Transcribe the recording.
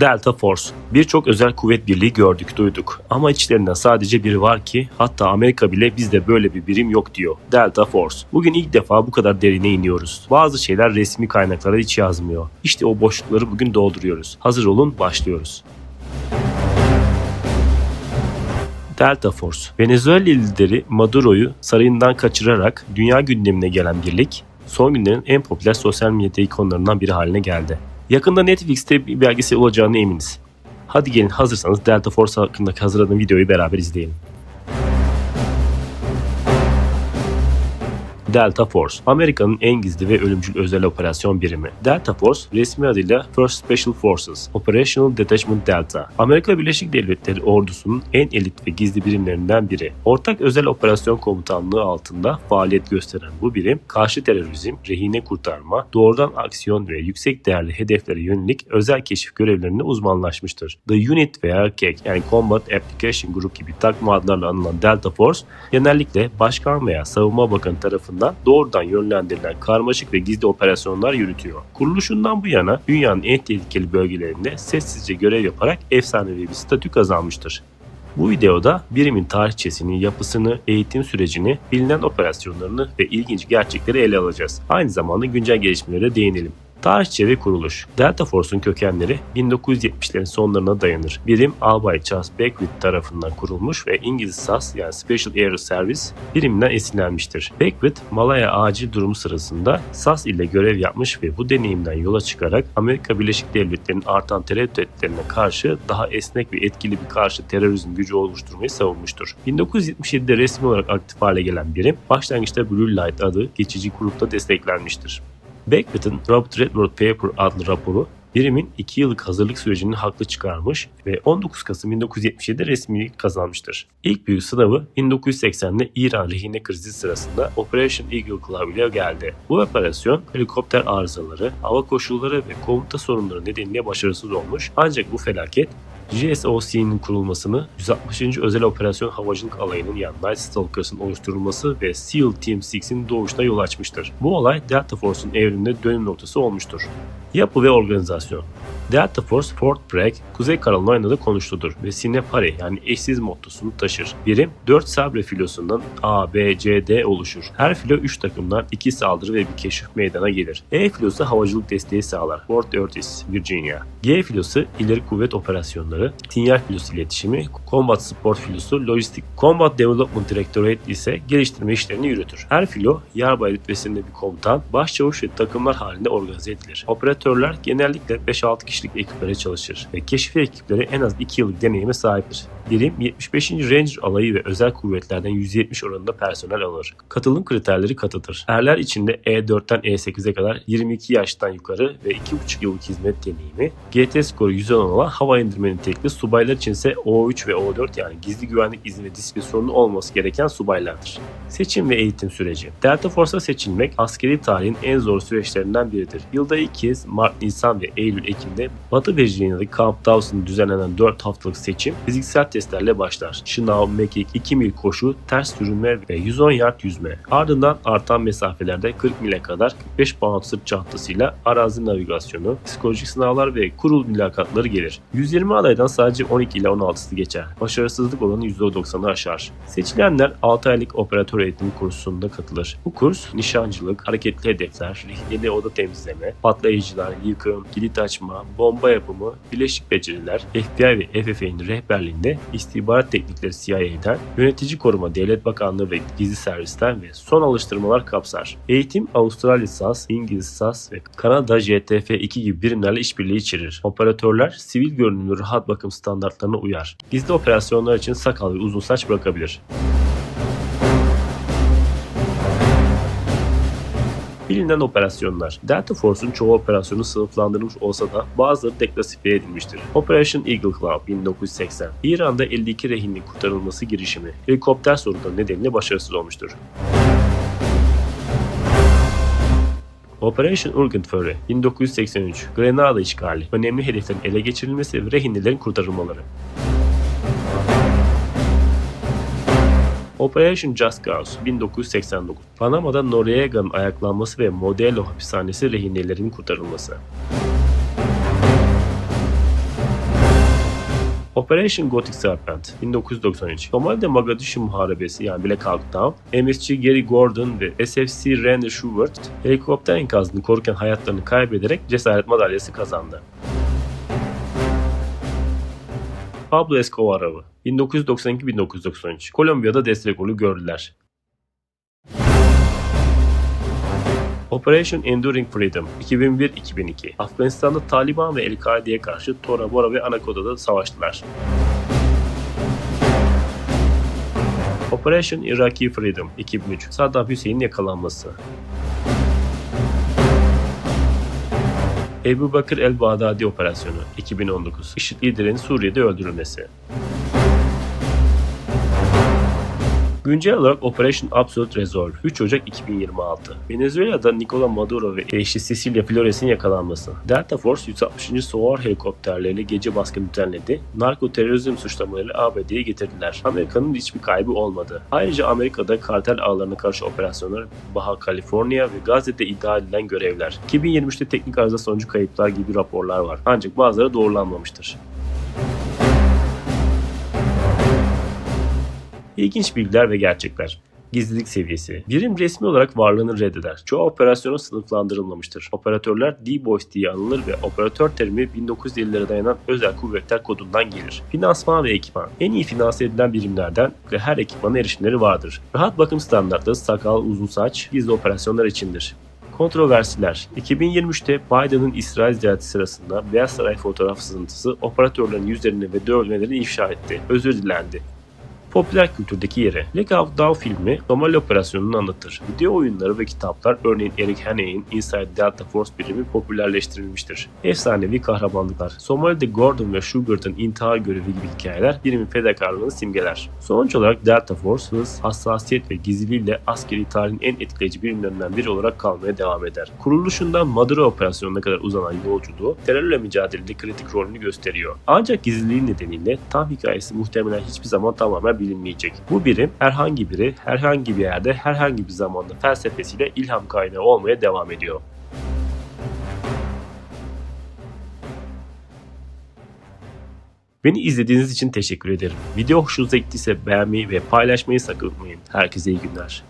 Delta Force. Birçok özel kuvvet birliği gördük, duyduk. Ama içlerinden sadece biri var ki hatta Amerika bile bizde böyle bir birim yok diyor. Delta Force. Bugün ilk defa bu kadar derine iniyoruz. Bazı şeyler resmi kaynaklara hiç yazmıyor. İşte o boşlukları bugün dolduruyoruz. Hazır olun, başlıyoruz. Delta Force. Venezuela lideri Maduro'yu sarayından kaçırarak dünya gündemine gelen birlik, son günlerin en popüler sosyal medya ikonlarından biri haline geldi. Yakında Netflix'te bir belgesel olacağına eminiz. Hadi gelin hazırsanız Delta Force hakkındaki hazırladığım videoyu beraber izleyelim. Delta Force, Amerika'nın en gizli ve ölümcül özel operasyon birimi. Delta Force, resmi adıyla First Special Forces, Operational Detachment Delta, Amerika Birleşik Devletleri ordusunun en elit ve gizli birimlerinden biri. Ortak Özel Operasyon Komutanlığı altında faaliyet gösteren bu birim, karşı terörizm, rehine kurtarma, doğrudan aksiyon ve yüksek değerli hedeflere yönelik özel keşif görevlerinde uzmanlaşmıştır. The Unit veya KEK yani Combat Application Group gibi takma adlarla anılan Delta Force, genellikle başkan veya savunma bakanı tarafından doğrudan yönlendirilen karmaşık ve gizli operasyonlar yürütüyor. Kuruluşundan bu yana dünyanın en tehlikeli bölgelerinde sessizce görev yaparak efsanevi bir statü kazanmıştır. Bu videoda birimin tarihçesini, yapısını, eğitim sürecini, bilinen operasyonlarını ve ilginç gerçekleri ele alacağız. Aynı zamanda güncel gelişmelere değinelim. Tarihçe ve kuruluş. Delta Force'un kökenleri 1970'lerin sonlarına dayanır. Birim Albay Charles Beckwith tarafından kurulmuş ve İngiliz SAS yani Special Air Service biriminden esinlenmiştir. Beckwith, Malaya acil durumu sırasında SAS ile görev yapmış ve bu deneyimden yola çıkarak Amerika Birleşik Devletleri'nin artan tereddütlerine karşı daha esnek ve etkili bir karşı terörizm gücü oluşturmayı savunmuştur. 1977'de resmi olarak aktif hale gelen birim, başlangıçta Blue Light adı geçici grupta desteklenmiştir. Beckwith'in Robert Redford Paper adlı raporu birimin 2 yıllık hazırlık sürecini haklı çıkarmış ve 19 Kasım 1977'de resmilik kazanmıştır. İlk büyük sınavı 1980'de İran rehine krizi sırasında Operation Eagle Claw ile geldi. Bu operasyon helikopter arızaları, hava koşulları ve komuta sorunları nedeniyle başarısız olmuş ancak bu felaket GSOC'nin kurulmasını, 160. Özel Operasyon Havacılık Alayı'nın yani Night Stalkers'ın oluşturulması ve SEAL Team 6'in doğuşuna yol açmıştır. Bu olay Delta Force'un evriminde dönüm noktası olmuştur. Yapı ve organizasyon Delta Force Fort Bragg, Kuzey Carolina'da konuşludur ve Sine Pare yani eşsiz mottosunu taşır. Birim 4 sabre filosundan A, B, C, D oluşur. Her filo 3 takımdan 2 saldırı ve bir keşif meydana gelir. E filosu havacılık desteği sağlar. Fort Ortiz, Virginia. G filosu ileri kuvvet operasyonları, sinyal filosu iletişimi, Combat Support filosu lojistik. Combat Development Directorate ise geliştirme işlerini yürütür. Her filo yarbay rütbesinde bir komutan, başçavuş ve takımlar halinde organize edilir. Operatörler genellikle 5-6 kişilik ekiplere çalışır ve keşfi ekipleri en az 2 yıllık deneyime sahiptir. Birim 75. Ranger alayı ve özel kuvvetlerden 170 oranında personel alır. Katılım kriterleri katıdır. Erler içinde E4'ten E8'e kadar 22 yaştan yukarı ve 2,5 yıllık hizmet deneyimi, GT skoru 110 olan hava indirme nitelikli subaylar içinse O3 ve O4 yani gizli güvenlik izni ve disiplin sorunu olması gereken subaylardır. Seçim ve eğitim süreci. Delta Force'a seçilmek askeri tarihin en zor süreçlerinden biridir. Yılda iki kez Mart, Nisan ve Batı Virginia'daki Camp Dawson'da düzenlenen 4 haftalık seçim fiziksel testlerle başlar. Şınav, mekik, 2 mil koşu, ters sürünme ve 110 yard yüzme. Ardından artan mesafelerde 40 mile kadar 45 pound sırt çantasıyla arazi navigasyonu, psikolojik sınavlar ve kurul mülakatları gelir. 120 adaydan sadece 12 ile 16'sı geçer. Başarısızlık oranı %90'ı aşar. Seçilenler 6 aylık operatör eğitim kursunda katılır. Bu kurs nişancılık, hareketli hedefler, rehineli oda temizleme, patlayıcılar, yıkım, kilit açma, bomba yapımı, bileşik beceriler, FBI ve FFA'nın rehberliğinde istihbarat teknikleri CIA'den, yönetici koruma devlet bakanlığı ve gizli servisten ve son alıştırmalar kapsar. Eğitim Avustralya SAS, İngiliz SAS ve Kanada JTF-2 gibi birimlerle işbirliği içerir. Operatörler sivil görünümlü rahat bakım standartlarına uyar. Gizli operasyonlar için sakal ve uzun saç bırakabilir. Bilinen operasyonlar. Delta Force'un çoğu operasyonu sınıflandırılmış olsa da bazıları deklasifiye edilmiştir. Operation Eagle Claw 1980. İran'da 52 rehinin kurtarılması girişimi helikopter sorunları nedeniyle başarısız olmuştur. Operation Urgent Fury 1983 Grenada işgali, önemli hedeflerin ele geçirilmesi ve rehinelerin kurtarılmaları. Operation Just Cause 1989 Panama'da Noriega'nın ayaklanması ve Modelo hapishanesi rehinelerin kurtarılması. Operation Gothic Serpent 1993 Somali'de Mogadishu Muharebesi yani Black Hawk Down, MSG Gary Gordon ve SFC Randy Schubert helikopter enkazını korurken hayatlarını kaybederek cesaret madalyası kazandı. Pablo Escobar avı 1992-1993 Kolombiya'da destek golü gördüler. Operation Enduring Freedom 2001-2002 Afganistan'da Taliban ve El-Kaide'ye karşı Tora Bora ve Anakoda'da savaştılar. Operation Iraqi Freedom 2003 Saddam Hüseyin'in yakalanması. Ebu Bakır el-Bağdadi Operasyonu 2019 IŞİD liderinin Suriye'de öldürülmesi. Güncel olarak Operation Absolute Resolve 3 Ocak 2026. Venezuela'da Nicola Maduro ve eşi Cecilia Flores'in yakalanması. Delta Force 160. Soğar helikopterleriyle gece baskını düzenledi. Narko terörizm suçlamalarıyla ABD'ye getirdiler. Amerika'nın hiçbir kaybı olmadı. Ayrıca Amerika'da kartel ağlarına karşı operasyonlar, Baja California ve Gazze'de iddia edilen görevler. 2023'te teknik arıza sonucu kayıplar gibi raporlar var. Ancak bazıları doğrulanmamıştır. İlginç bilgiler ve gerçekler. Gizlilik seviyesi. Birim resmi olarak varlığını reddeder. Çoğu operasyona sınıflandırılmamıştır. Operatörler D-Boys diye anılır ve operatör terimi 1950'lere dayanan özel kuvvetler kodundan gelir. Finansman ve ekipman. En iyi finanse edilen birimlerden ve her ekipmana erişimleri vardır. Rahat bakım standartları, sakal, uzun saç, gizli operasyonlar içindir. Kontroversiler 2023'te Biden'ın İsrail ziyareti sırasında Beyaz Saray fotoğraf sızıntısı operatörlerin yüzlerini ve dövmelerini ifşa etti. Özür dilendi popüler kültürdeki yeri. Leg of Down filmi Somali operasyonunu anlatır. Video oyunları ve kitaplar örneğin Eric Haney'in Inside Delta Force birimi popülerleştirilmiştir. Efsanevi kahramanlıklar. Somali'de Gordon ve Sugart'ın intihar görevi gibi hikayeler birimin fedakarlığını simgeler. Sonuç olarak Delta Force hız, hassasiyet ve gizliliğiyle askeri tarihin en etkileyici birimlerinden biri olarak kalmaya devam eder. Kuruluşundan Maduro operasyonuna kadar uzanan yolculuğu terörle mücadelede kritik rolünü gösteriyor. Ancak gizliliği nedeniyle tam hikayesi muhtemelen hiçbir zaman tamamen bilinmeyecek. Bu birim herhangi biri herhangi bir yerde herhangi bir zamanda felsefesiyle ilham kaynağı olmaya devam ediyor. Beni izlediğiniz için teşekkür ederim. Video hoşunuza gittiyse beğenmeyi ve paylaşmayı sakın unutmayın. Herkese iyi günler.